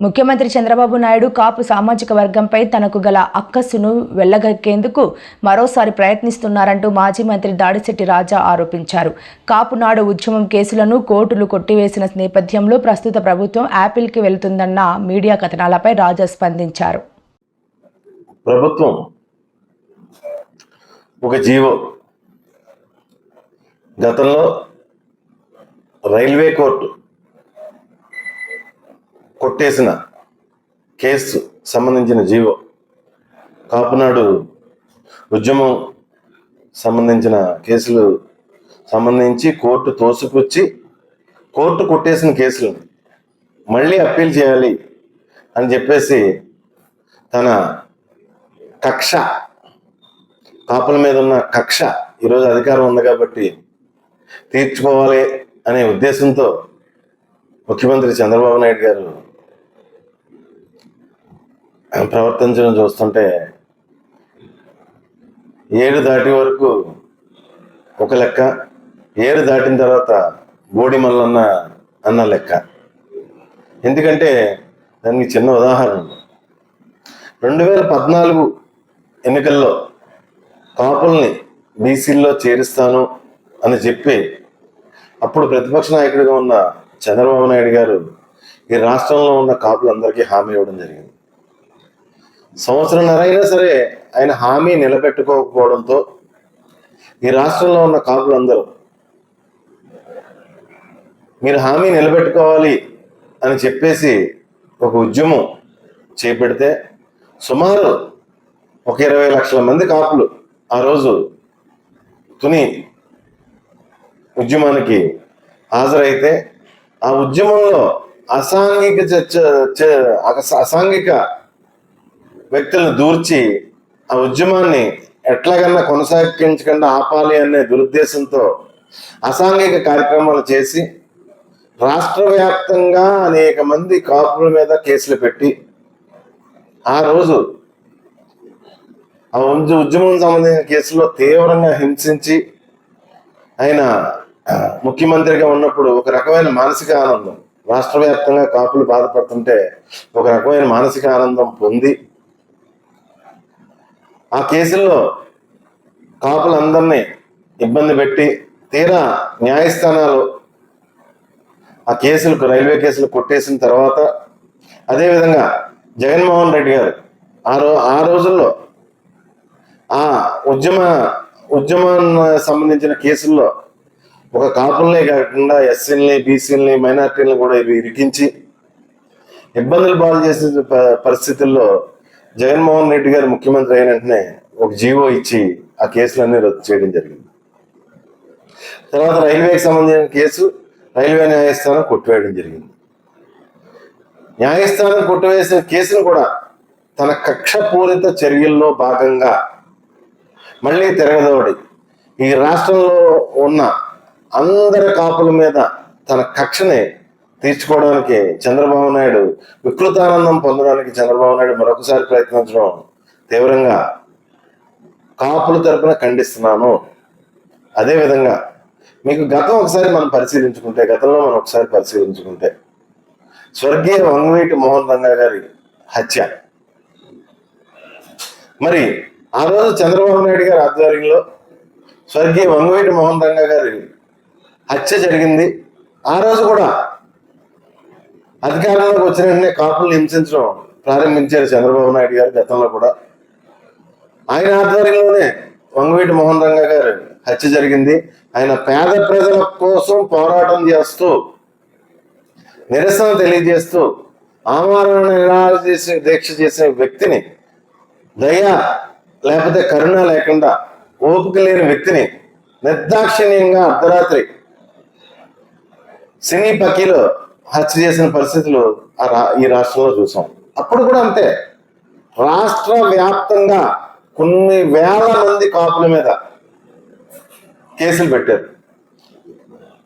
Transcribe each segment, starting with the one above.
ముఖ్యమంత్రి చంద్రబాబు నాయుడు కాపు సామాజిక వర్గంపై తనకు గల అక్కస్సును వెళ్ళగక్కేందుకు మరోసారి ప్రయత్నిస్తున్నారంటూ మాజీ మంత్రి దాడిశెట్టి రాజా ఆరోపించారు. కాపు నాడు ఉద్యమం కేసులను కోర్టులు కొట్టివేసిన నేపథ్యంలో ప్రస్తుత ప్రభుత్వం యాపిల్కి వెళ్తుందన్న మీడియా కథనాలపై రాజా స్పందించారు. ప్రభుత్వం ఒక జీవో. గతంలో రైల్వే కోర్టు కొట్టేసిన కేసు సంబంధించిన జీవో కాపునాడు ఉద్యమం సంబంధించిన కేసులు సంబంధించి కోర్టు తోసిపుచ్చి కోర్టు కొట్టేసిన కేసులు. మళ్ళీ అప్పీల్ చేయాలి అని చెప్పేసి తన కక్ష కాపుల మీద ఉన్న కక్ష ఈరోజు అధికారం ఉంది కాబట్టి తీర్చుకోవాలి అనే ఉద్దేశంతో ముఖ్యమంత్రి చంద్రబాబు నాయుడు గారు ప్రవర్తించడం చూస్తుంటే ఏడు దాటి వరకు ఒక లెక్క ఏడు దాటిన తర్వాత బోడి మల్లన్న అన్న లెక్క. ఎందుకంటే దానికి చిన్న ఉదాహరణ. రెండు వేల పద్నాలుగు ఎన్నికల్లో కాపుల్ని బీసీల్లో చేరుస్తాను అని చెప్పి అప్పుడు ప్రతిపక్ష నాయకుడిగా ఉన్న చంద్రబాబు నాయుడు గారు ఈ రాష్ట్రంలో ఉన్న కాపులందరికీ హామీ ఇవ్వడం జరిగింది. సంవత్సరంన్నర అయినా సరే ఆయన హామీ నిలబెట్టుకోకపోవడంతో ఈ రాష్ట్రంలో ఉన్న కాపులందరూ మీరు హామీ నిలబెట్టుకోవాలి అని చెప్పేసి ఒక ఉద్యమం చేపెడితే సుమారు ఒక ఇరవై లక్షల మంది కాపులు ఆ రోజు తుని ఉద్యమానికి హాజరైతే ఆ ఉద్యమంలో అసాంఘిక చర్చ చ- అసాంఘిక వ్యక్తులను దూర్చి ఆ ఉద్యమాన్ని ఎట్లాగన్నా కొనసాగించకుండా ఆపాలి అనే దురుద్దేశంతో అసాంఘిక కార్యక్రమాలు చేసి రాష్ట్ర వ్యాప్తంగా అనేక మంది కాపుల మీద కేసులు పెట్టి ఆ రోజు ఆ ఉద్యమం సంబంధించిన కేసులో తీవ్రంగా హింసించి ఆయన ముఖ్యమంత్రిగా ఉన్నప్పుడు ఒక రకమైన మానసిక ఆనందం. రాష్ట్ర వ్యాప్తంగా కాపులు బాధపడుతుంటే ఒక రకమైన మానసిక ఆనందం పొంది ఆ కేసుల్లో కాపులందరినీ ఇబ్బంది పెట్టి తీరా న్యాయస్థానాలు ఆ కేసులకు రైల్వే కేసులు కొట్టేసిన తర్వాత అదేవిధంగా జగన్మోహన్ రెడ్డి గారు ఆ రో ఆ రోజుల్లో ఆ ఉద్యమ ఉద్యమానికి సంబంధించిన కేసుల్లో ఒక కాపుల్నే కాకుండా ఎస్సీల్ని బీసీలని మైనార్టీలను కూడా ఇవి ఇరికించి ఇబ్బందులు పాలు చేసే ప- పరిస్థితుల్లో జగన్మోహన్ రెడ్డి గారు ముఖ్యమంత్రి అయిన వెంటనే ఒక జీవో ఇచ్చి ఆ కేసులన్నీ రద్దు చేయడం జరిగింది. తర్వాత రైల్వేకి సంబంధించిన కేసు రైల్వే న్యాయస్థానం కొట్టివేయడం జరిగింది. న్యాయస్థానం కొట్టివేసిన కేసును కూడా తన కక్షపూరిత చర్యల్లో భాగంగా మళ్ళీ తిరగదోడి ఈ రాష్ట్రంలో ఉన్న అందరి కాపుల మీద తన కక్షని తీర్చుకోవడానికి చంద్రబాబు నాయుడు వికృతానందం పొందడానికి చంద్రబాబు నాయుడు మరొకసారి ప్రయత్నించడం తీవ్రంగా కాపుల తరపున ఖండిస్తున్నాను. అదేవిధంగా మీకు గతం ఒకసారి మనం పరిశీలించుకుంటే గతంలో మనం ఒకసారి పరిశీలించుకుంటే స్వర్గీయ వంగవీటి మోహన్ రంగా గారి హత్య. మరి ఆ రోజు చంద్రబాబు నాయుడు గారి ఆధ్వర్యంలో స్వర్గీయ వంగవీటి మోహన్ రంగా గారి హత్య జరిగింది. ఆ రోజు కూడా అధికారంలోకి వచ్చిన వెంటనే కాపులను హింసించడం ప్రారంభించారు చంద్రబాబు నాయుడు గారు గతంలో కూడా. ఆయన ఆధ్వర్యంలోనే వంగవీటి మోహన్ రంగా గారు హత్య జరిగింది. ఆయన పేద ప్రజల కోసం పోరాటం చేస్తూ నిరసన తెలియజేస్తూ ఆమరణ నిరాహార చేసే దీక్ష చేసే వ్యక్తిని దయ లేకపోతే కరుణ లేకుండా ఓపిక లేని వ్యక్తిని నిర్దాక్షిణ్యంగా అర్ధరాత్రి సినీ పక్కీలో హత్య చేసిన పరిస్థితులు ఆ రా- ఈ రాష్ట్రంలో చూసాం. అప్పుడు కూడా అంతే. రాష్ట్ర వ్యాప్తంగా కొన్ని వేల మంది కాపుల మీద కేసులు పెట్టారు.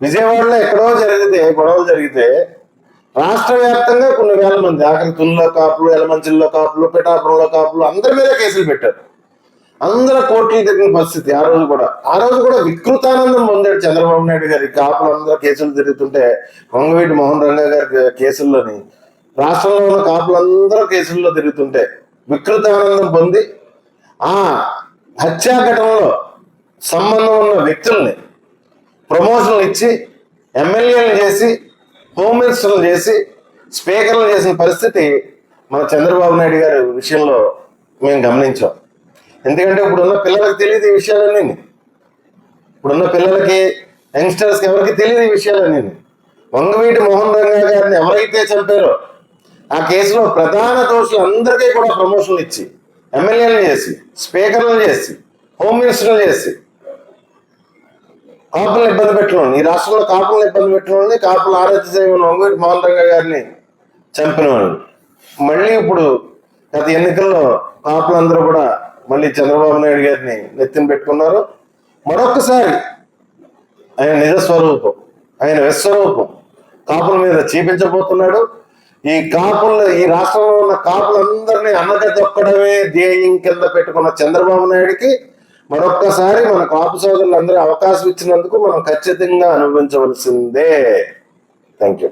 విజయవాడలో ఎక్కడో జరిగితే గొడవలు జరిగితే రాష్ట్ర వ్యాప్తంగా కొన్ని వేల మంది ఆఖరి తుల్లో కాపులు ఎలమంచిల్లో కాపులు పిఠాపురంలో కాపులు అందరి మీద కేసులు పెట్టారు. అందరూ కోర్టులు తిరిగిన పరిస్థితి ఆ రోజు కూడా. ఆ రోజు కూడా వికృతానందం పొందాడు చంద్రబాబు నాయుడు గారి కాపులు అందరూ కేసులు తిరుగుతుంటే వంగవీటి మోహన్ రంగా గారి కేసుల్లోని రాష్ట్రంలో ఉన్న కాపులందరూ కేసుల్లో తిరుగుతుంటే వికృతానందం పొంది ఆ హత్యా ఘటనలో సంబంధం ఉన్న వ్యక్తుల్ని ప్రమోషన్లు ఇచ్చి ఎమ్మెల్యేలు చేసి హోమ్ మినిస్టర్లు చేసి స్పీకర్లు చేసిన పరిస్థితి మన చంద్రబాబు నాయుడు గారి విషయంలో మేము గమనించాం. ఎందుకంటే ఇప్పుడున్న పిల్లలకు తెలియదు ఈ విషయాలన్నీ. ఇప్పుడున్న పిల్లలకి యంగ్స్టర్స్కి ఎవరికి తెలియదు ఈ విషయాలన్నీ. వంగవీటి మోహన్ రంగా గారిని ఎవరైతే చంపారో ఆ కేసులో ప్రధాన దోషులు అందరికీ కూడా ప్రమోషన్లు ఇచ్చి ఎమ్మెల్యేలు చేసి స్పీకర్లు చేసి హోమ్ మినిస్టర్లు చేసి కాపులను ఇబ్బంది పెట్టడం ఈ రాష్ట్రంలో కాపులను ఇబ్బంది పెట్టడం కాపులు ఆరాధ్య చేయమని వంగవీటి మోహన్ రంగా గారిని చంపిన వాళ్ళు మళ్ళీ ఇప్పుడు గత ఎన్నికల్లో కాపులందరూ కూడా మళ్ళీ చంద్రబాబు నాయుడు గారిని నెత్తిన పెట్టుకున్నారు. మరొకసారి ఆయన నిజ స్వరూపం ఆయన విశ్వరూపం కాపుల మీద చూపించబోతున్నాడు. ఈ కాపుల ఈ రాష్ట్రంలో ఉన్న కాపులందరినీ అన్నగదొక్కడమే ధ్యేయం కింద పెట్టుకున్న చంద్రబాబు నాయుడికి మరొక్కసారి మన కాపు సోదరులందరూ అవకాశం ఇచ్చినందుకు మనం ఖచ్చితంగా అనుభవించవలసిందే. Thank you